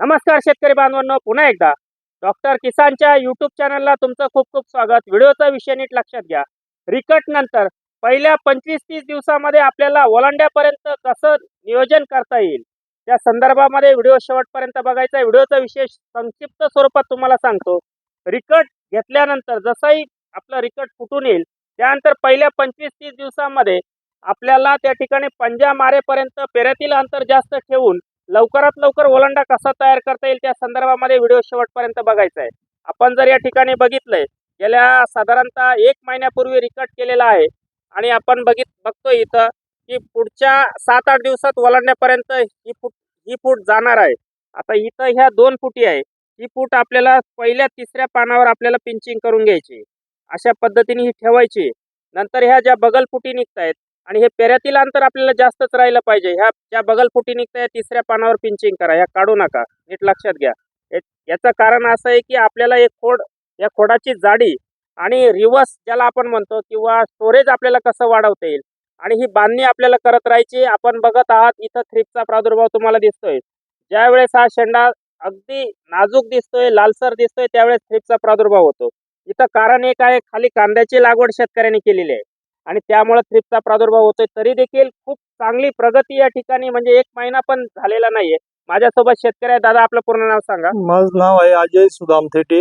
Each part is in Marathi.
नमस्कार शेतकरी बांधवांनो पुन्हा एकदा. डॉक्टर किसानच्या युट्यूब चॅनलला तुमचं खूप खूप स्वागत. व्हिडिओचा विषय नीट लक्षात घ्या. रिकट नंतर पहिल्या पंचवीस तीस दिवसामध्ये आपल्याला ओलांड्यापर्यंत कसं नियोजन करता येईल? त्या संदर्भामध्ये व्हिडिओ शेवटपर्यंत बघायचा व्हिडिओचा विशेष संक्षिप्त स्वरूपात तुम्हाला सांगतो. रिकट घेतल्यानंतर जसंही आपलं रिकट फुटून येईल त्यानंतर पहिल्या पंचवीस तीस दिवसामध्ये आपल्याला त्या ठिकाणी पंजा मारेपर्यंत पेऱ्यातील अंतर जास्त ठेवून लवकरात लवकर ओलांडा कसा तयार करता येईल त्या संदर्भामध्ये व्हिडिओ शेवटपर्यंत बघायचा आहे. आपण जर या ठिकाणी बघितलंय गेल्या साधारणतः एक महिन्यापूर्वी रिकट केलेला आहे आणि आपण बघित बघतोय इथं की पुढच्या सात आठ दिवसात ओलांडण्यापर्यंत ही फूट ही फूट जाणार आहे. आता इथं ह्या दोन फुटी आहे. ही फूट आपल्याला पहिल्या तिसऱ्या पानावर आपल्याला पिंचिंग करून घ्यायची अशा पद्धतीने ही ठेवायची नंतर ह्या ज्या बगल फुटी निघतायत आणि हे पेऱ्यातील अंतर आपल्याला जास्तच राहिलं पाहिजे. ह्या ज्या बगलफुटी निघताय तिसऱ्या पानावर पिंचिंग करा. ह्या काढू नका. नीट लक्षात घ्या. याचं कारण असं आहे की आपल्याला एक खोड या खोडाची जाडी आणि रिवर्स ज्याला आपण म्हणतो किंवा स्टोरेज आपल्याला कसं वाढवता येईल आणि ही बांधणी आपल्याला करत राहायची आपण बघत आहात इथं थ्रिपचा प्रादुर्भाव तुम्हाला दिसतोय. ज्या वेळेस हा शेंडा अगदी नाजूक दिसतोय लालसर दिसतोय त्यावेळेस थ्रिपचा प्रादुर्भाव होतो. इथं कारण एक आहे खाली कांद्याची लागवड शेतकऱ्यांनी केलेली आहे. आणि त्यामुळे थ्रिपचा प्रादुर्भाव होतोय. तरी देखील खूप चांगली प्रगती या ठिकाणी म्हणजे एक महिना पण झालेला नाहीये. माझ्यासोबत शेतकरी आहे दादा आपलं पूर्ण नाव सांगा. माझं नाव आहे अजय सुदाम थेटे.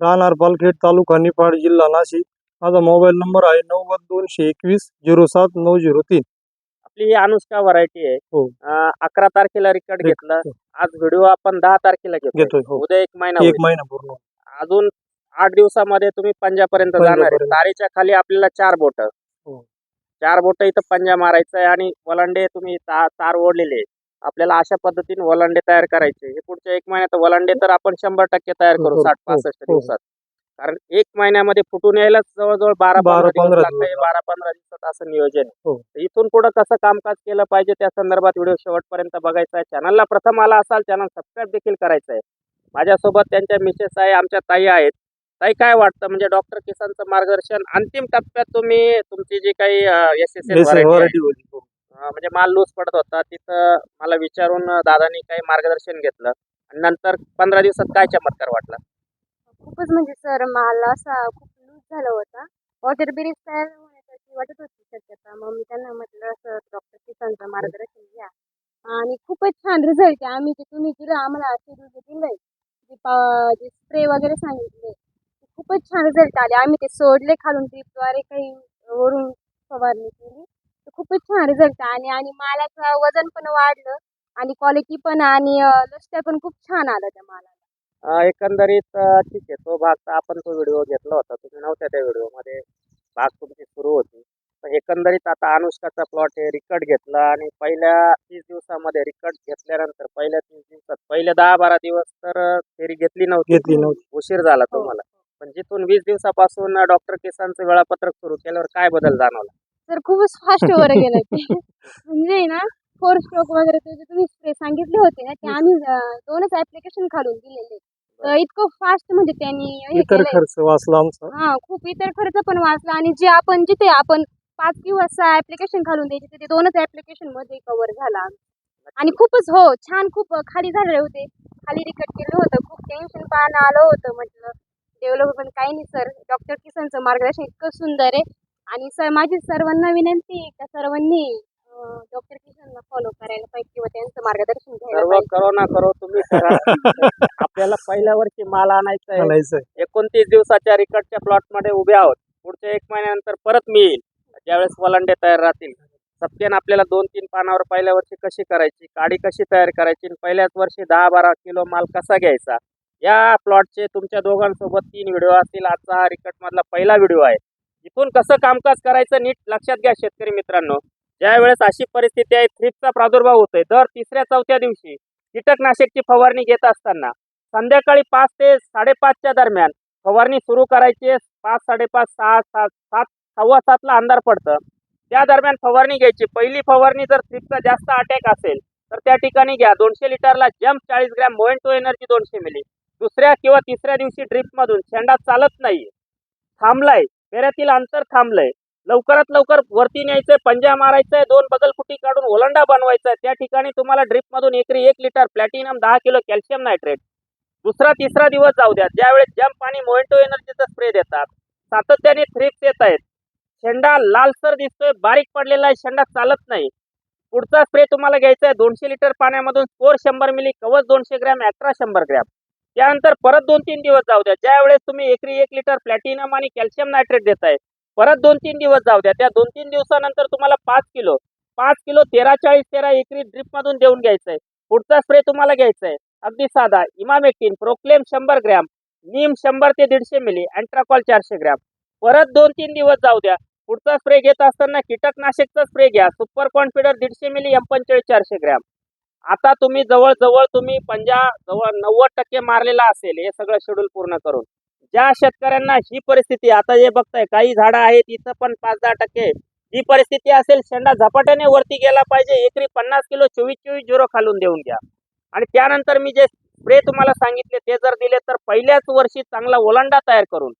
राहणार पालखेड तालुका निफाड जिल्हा नाशिक. माझा मोबाईल नंबर आहे नव्वद दोनशे एकवीस झिरो सात नऊ झिरो तीन. आपली ही अनुष्का व्हरायटी आहे. हो. अं, अकरा तारखेला रिकॉर्ड घेतलं. हो. आज व्हिडिओ आपण दहा तारखेला घेतो घेतोय हो. उद्या एक महिना एक. महिना पूर्ण अजून आठ दिवसामध्ये तुम्ही पंजापर्यंत जाणार आहे. तारेच्या खाली आपल्याला चार बोट. चार बोट इथं पंजा मारायचं आहे आणि वलांडे तुम्ही ता- तार ओढलेले. आपल्याला अशा पद्धतीने वलांडे तयार करायचे हे पुढच्या एक महिन्यात वलांडे तर आपण शंभर टक्के तयार करू हो, साठ हो, पासष्ट हो. दिवसात कारण एक महिन्यामध्ये फुटून यायलाच जवळजवळ बारा बारा, पंधरा दिवस दिवस बारा पंधरा दिवसात असं नियोजन. हो. इथून पुढे कसं कामकाज केलं पाहिजे त्या संदर्भात व्हिडिओ शेवटपर्यंत बघायचा आहे चॅनलला प्रथम आला असाल चॅनल सबस्क्राईब देखील करायचं आहे माझ्यासोबत त्यांच्या मिसेस आहे आमच्या ताई आहेत ताई काय वाटतं? म्हणजे डॉक्टर किसानचं मार्गदर्शन अंतिम टप्प्यात तुम्ही तुमची जी काही होती. हो. म्हणजे माल लूज पडत होता तिथं मला विचारून दादानी काही मार्गदर्शन घेतलं. आणि नंतर पंधरा दिवसात काय चमत्कार वाटला? खूपच म्हणजे सर मला असा खूप लूज झाला होता. वॉटर बिरीज तयार होण्यासाठी वाटत होती शक्यता. मग मी त्यांना म्हटलं असं डॉक्टर किसानचं मार्गदर्शन घ्या. आणि खूपच छान रिझल्ट आहे. आम्ही जे तुम्ही दिलं आम्हाला शेड्यूल जे दिलंय जे पा- जे स्प्रे वगैरे सांगितले खूपच छान रिझल्ट आले. आम्ही ते सोडले खालून ड्रीपद्वारे काही वरून फवारणी केली. तर खूपच छान रिझल्ट आणि आणि मालाचं वजन पण वाढलं आणि क्वालिटी पण आणि लष्टर पण खूप छान आलं त्या मालाला. एकंदरीत ठीक आहे. तो भाग तर आपण तो व्हिडिओ घेतला होता. तुम्ही नव्हत्या त्या व्हिडिओमध्ये भाग तुमची सुरू होती. पण एकंदरीत आता अनुष्काचा प्लॉट आहे रिकट घेतला आणि पहिल्या तीस दिवसामध्ये रिकट घेतल्यानंतर पहिल्या तीस दिवसात पहिल्या दहा बारा दिवस तर फेरी घेतली नव्हती. घेतली नव्हती. उशीर झाला हो. तुम्हाला. पण जिथून वीस दिवसापासून डॉक्टर किसानचं वेळापत्रक सुरू केल्यावर काय बदल जाणवला? तर खूपच फास्ट वर गेलं ते. म्हणजे ना फोर स्ट्रोक वगैरे ते जे तुम्ही स्प्रे सांगितले होते ना ते आम्ही अं, दोनच ऍप्लिकेशन खालून दिलेले. तर इतकं फास्ट म्हणजे त्यांनी हे इतर केलंय. खर्च वाचला आमचा. हा खूप इतर खर्च पण वाचला आणि जे आपण जिथे आपण पाच किंवा सहा ऍप्लिकेशन घालून द्यायचे ते- ते दोनच ऍप्लिकेशनमध्ये कव्हर झाला आणि खूपच हो छान खूप खाली झाले होते. खाली रिकट केलं होतं खूप टेन्शन पाहणं आलं होतं म्हटलं. डेव्हलपमेंट काही नाही सर डॉक्टर किसनचं मार्गदर्शन इतकं सुंदर आहे. आणि सर माझी सर्वांना विनंती आहे का सर्वांनी डॉक्टर किसनला फॉलो करायला पाहिजे किंवा त्यांचं मार्गदर्शन घ्यायला सर्व करो ना करो तुम्ही करा. आपल्याला पहिल्या वर्षी माल आणायचा आहे. आणायचं एकोणतीस दिवसाच्या रिकटच्या प्लॉटमध्ये उभे आहोत. पुढच्या एक महिन्यानंतर परत मी येईल. ज्यावेळेस वलांडे तयार राहतील. सप्तेन आपल्याला दोन तीन पानावर पहिल्या वर्षी कशी करायची काडी कशी तयार करायची आणि पहिल्याच वर्षी दहा बारा किलो माल कसा घ्यायचा या प्लॉटचे तुमच्या दोघांसोबत तीन व्हिडिओ असतील. आजचा हा रिकट मधला पहिला व्हिडिओ आहे. इथून कसं कामकाज करायचं नीट लक्षात घ्या शेतकरी मित्रांनो. ज्या वेळेस अशी परिस्थिती आहे थ्रिपचा प्रादुर्भाव होतोय. दर तिसऱ्या चौथ्या दिवशी कीटकनाशकची फवारणी घेत असताना संध्याकाळी पाच ते साडेपाचच्या दरम्यान फवारणी सुरू करायची पाच साडेपाच सहा सात सात सव्वा सातला अंधार पडतं. त्या दरम्यान फवारणी घ्यायची. पहिली फवारणी जर थ्रिपचा जास्त अटॅक असेल तर त्या ठिकाणी घ्या. दोनशे लिटरला जम्प चाळीस ग्रॅम मोएंटो एनर्जी दोनशे मिली दुसऱ्या किंवा तिसऱ्या दिवशी ड्रिपमधून शेंडा चालत नाही थांबलाय. फेऱ्यातील अंतर थांबलंय. लवकरात लवकर वरती न्यायचंय पंजा मारायचंय दोन बगलफुटी काढून ओलांडा बनवायचा त्या ठिकाणी तुम्हाला ड्रिपमधून एकरी एक लिटर प्लॅटिनम दहा किलो कॅल्शियम नायट्रेट दुसरा तिसरा दिवस जाऊ द्या. ज्यावेळेस जम्प आणि मोएंटो एनर्जीचा स्प्रे देतात. सातत्याने थ्रिप्स येत आहेत. शेंडा लालसर दिसतोय बारीक पडलेला आहे शेंडा चालत नाही. पुढचा स्प्रे तुम्हाला घ्यायचा आहे दोनशे लिटर पाण्यामधून. स्कोर शंभर मिली कवच दोनशे ग्रॅम अठरा शंभर ग्रॅम त्यानंतर परत दोन तीन दिवस जाऊ द्या. ज्यावेळेस तुम्ही एकरी एक लिटर प्लॅटिनम आणि कॅल्शियम नायट्रेट देताय परत दोन तीन दिवस जाऊ द्या. त्या दोन तीन दिवसानंतर तुम्हाला पाच किलो पाच किलो तेरा चाळीस तेरा एकरी ड्रिप मधून देऊन आहे पुढचा स्प्रे तुम्हाला घ्यायचा आहे अगदी साधा इमामेक्टिन प्रोक्लेम शंभर ग्रॅम नीम शंभर ते दीडशे मिली अँट्राकॉल चारशे ग्रॅम. परत दोन तीन दिवस जाऊ द्या. पुढचा स्प्रे घेत असताना कीटकनाशकचा स्प्रे घ्या. सुपर कॉन्फिडर दीडशे मिली एम पंचेचाळीस चारशे ग्रॅम. आता तुम्ही जवळजवळ तुम्ही पंजा जवळ नव्वद टक्के मारलेला असेल हे सगळं शेड्यूल पूर्ण करून. ज्या शेतकऱ्यांना ही परिस्थिती आता जे बघताय काही झाडं आहेत इथं पण पाच दहा टक्के. ही परिस्थिती असेल शेंडा झपाट्याने वरती गेला पाहिजे एकरी पन्नास किलो चोवीस चोवीस झिरो खालून देऊन घ्या. आणि त्यानंतर मी जे स्प्रे तुम्हाला सांगितले ते जर दिले तर पहिल्याच वर्षी चांगला ओलांडा तयार करून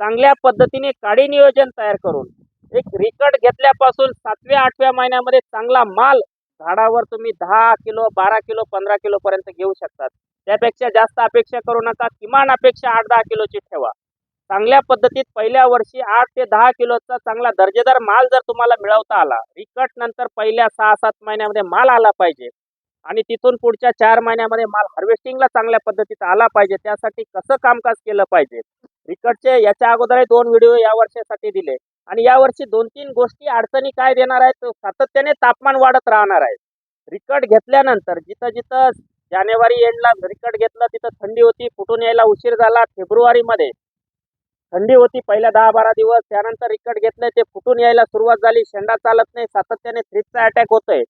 चांगल्या पद्धतीने काडी नियोजन तयार करून एक रिकट घेतल्यापासून सातव्या आठव्या महिन्यामध्ये चांगला माल झाडावर तुम्ही दहा किलो बारा किलो पंधरा किलो पर्यंत घेऊ शकतात. त्यापेक्षा जास्त अपेक्षा करू नका. किमान अपेक्षा आठ दहा किलोची ठेवा. चांगल्या पद्धतीत पहिल्या वर्षी आठ ते दहा किलोचा चांगला दर्जेदार माल जर तुम्हाला मिळवता आला रिकट नंतर पहिल्या सहा सात महिन्यामध्ये माल आला पाहिजे आणि तिथून पुढच्या चार महिन्यामध्ये माल हार्वेस्टिंगला चांगल्या पद्धतीत आला पाहिजे त्यासाठी कसं कामकाज केलं पाहिजे? रिकटचे याच्या अगोदरही दोन व्हिडिओ या वर्षासाठी दिले. आणि यावर्षी दोन तीन गोष्टी अडचणी काय देणार आहेत सातत्याने तापमान वाढत राहणार आहे. रिकट घेतल्यानंतर जिथं जिथं जानेवारी एंडला रिकट घेतलं तिथं थंडी होती फुटून यायला उशीर झाला. फेब्रुवारीमध्ये थंडी होती पहिल्या दहा बारा दिवस. त्यानंतर रिकट घेतलंय ते फुटून यायला सुरुवात झाली. शेंडा चालत नाही सातत्याने थ्रिपचा अटॅक होतोय.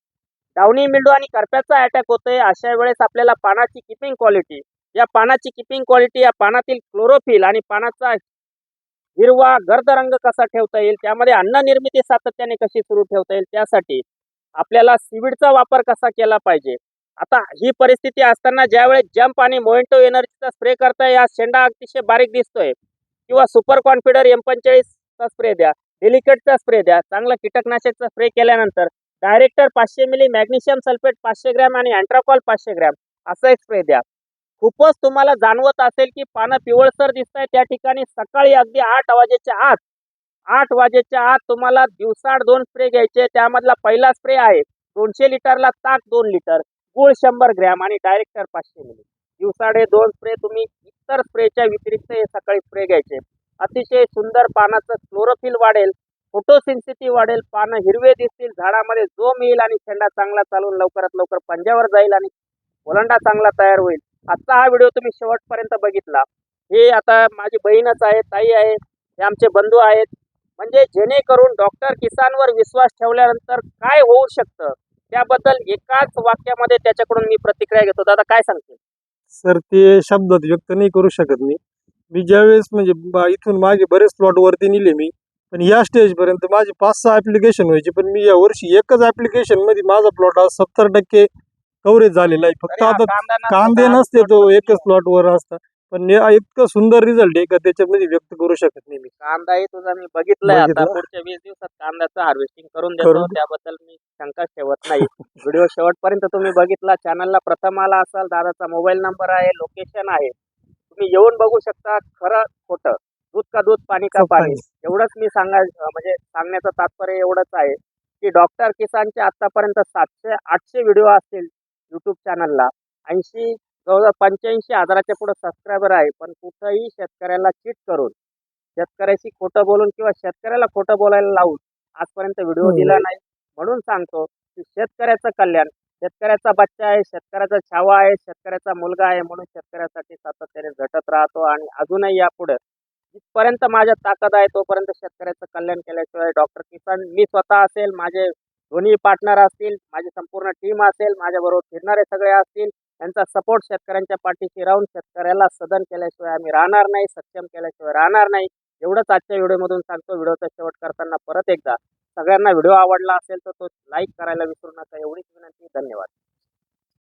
डावणी मिल्डू आणि करप्याचा अटॅक होतोय. अशा वेळेस आपल्याला पानाची किपिंग क्वालिटी या पानाची किपिंग क्वालिटी या पानातील क्लोरोफिल आणि पानाचा हिरवा गर्द रंग कसा ठेवता येईल त्यामध्ये अन्न निर्मिती सातत्याने कशी सुरू ठेवता येईल त्यासाठी आपल्याला सिविडचा वापर कसा केला पाहिजे? आता ही परिस्थिती असताना ज्यावेळेस जम्प आणि मोइंटो एनर्जीचा स्प्रे करताय या शेंडा अतिशय बारीक दिसतोय. किंवा सुपर कॉन्फिडर एम पंचेचाळीसचा स्प्रे द्या डेलिकेटचा स्प्रे द्या चांगला कीटकनाशकचा स्प्रे केल्यानंतर डायरेक्टर पाचशे मिली मॅग्नेशियम सल्फेट पाचशे ग्रॅम आणि अँट्राकॉल पाचशे ग्रॅम असा एक स्प्रे द्या. खूपच तुम्हाला जाणवत असेल की पानं पिवळसर दिसत आहे त्या ठिकाणी सकाळी अगदी आठ वाजेच्या आत आठ वाजेच्या आत तुम्हाला दिवसाड दोन स्प्रे घ्यायचे. त्यामधला पहिला स्प्रे आहे दोनशे लिटरला ताक दोन लिटर गुळ शंभर ग्रॅम आणि डायरेक्टर पाचशे मिली. दिवसाडे दोन स्प्रे तुम्ही इतर स्प्रेच्या व्यतिरिक्त हे सकाळी स्प्रे घ्यायचे. अतिशय सुंदर पानाचं क्लोरोफिल वाढेल फोटोसिन्सिटी वाढेल पानं हिरवे दिसतील झाडामध्ये जोम येईल आणि शेंडा चांगला चालून लवकरात लवकर पंजावर जाईल आणि ओलंडा चांगला तयार होईल. आजचा हा व्हिडिओ तुम्ही शेवटपर्यंत बघितला. हे आता माझी बहीणच आहे ताई आहे हे आमचे बंधू आहेत. म्हणजे जेणेकरून डॉक्टर किसानवर विश्वास ठेवल्यानंतर काय होऊ शकतं? त्याबद्दल एकाच वाक्यामध्ये त्याच्याकडून मी प्रतिक्रिया घेतो. दादा काय सांगते सर ते शब्दात व्यक्त नाही करू शकत मी. मी ज्यावेळेस म्हणजे इथून मागे बरेच प्लॉट वरती नेले मी पण या स्टेजपर्यंत माझे पाच सहा ॲप्लिकेशन व्हायचे पण मी या वर्षी एकच ॲप्लिकेशनमध्ये माझा प्लॉट आज सत्तर टक्के कव्हरेज झालेला आहे. फक्त आता कांदा नसता कांदे तो एकच प्लॉट वर असता. पण इतकं सुंदर रिझल्ट आहे का त्याच्यामध्ये व्यक्त करू शकत नाही मी. कांदाही तुझा मी बघितलाय आता. पुढच्या वीस दिवसात कांद्याचं हार्वेस्टिंग करून देतो. त्याबद्दल मी शंका ठेवत नाही. व्हिडिओ शेवटपर्यंत तुम्ही बघितला. चॅनलला प्रथम आला असाल दादाचा मोबाईल नंबर आहे लोकेशन आहे. तुम्ही येऊन बघू शकता खरं खोटं. दूध का दूध पाणी का पाणी. एवढंच मी सांगा म्हणजे सांगण्याचं तात्पर्य एवढंच आहे की डॉक्टर किसानचे आतापर्यंत सातशे आठशे व्हिडिओ असतील युट्यूब चॅनलला ऐंशी जवळजवळ पंच्याऐंशी हजाराच्या पुढे सबस्क्रायबर आहे पण कुठंही शेतकऱ्याला चीट करून शेतकऱ्याशी खोटं बोलून किंवा शेतकऱ्याला खोटं बोलायला लावून आजपर्यंत व्हिडिओ हम्म. दिला नाही म्हणून सांगतो की शेतकऱ्याचं कल्याण शेतकऱ्याचा बच्चा आहे शेतकऱ्याचा छावा आहे शेतकऱ्याचा मुलगा आहे म्हणून शेतकऱ्यासाठी सातत्याने झटत राहतो आणि अजूनही यापुढे जिथपर्यंत माझ्या ताकद आहे तोपर्यंत शेतकऱ्याचं कल्याण केल्याशिवाय डॉक्टर किसान मी स्वतः असेल माझे दोन्ही पार्टनर असतील माझी संपूर्ण टीम असेल माझ्याबरोबर फिरणारे सगळे असतील त्यांचा सपोर्ट शेतकऱ्यांच्या पाठीशी राहून शेतकऱ्याला सदन केल्याशिवाय आम्ही राहणार नाही सक्षम केल्याशिवाय राहणार नाही. एवढंच आजच्या व्हिडिओमधून सांगतो. व्हिडिओचा शेवट करताना परत एकदा सगळ्यांना व्हिडिओ आवडला असेल तर तो लाईक करायला विसरू नका. एवढीच विनंती. धन्यवाद.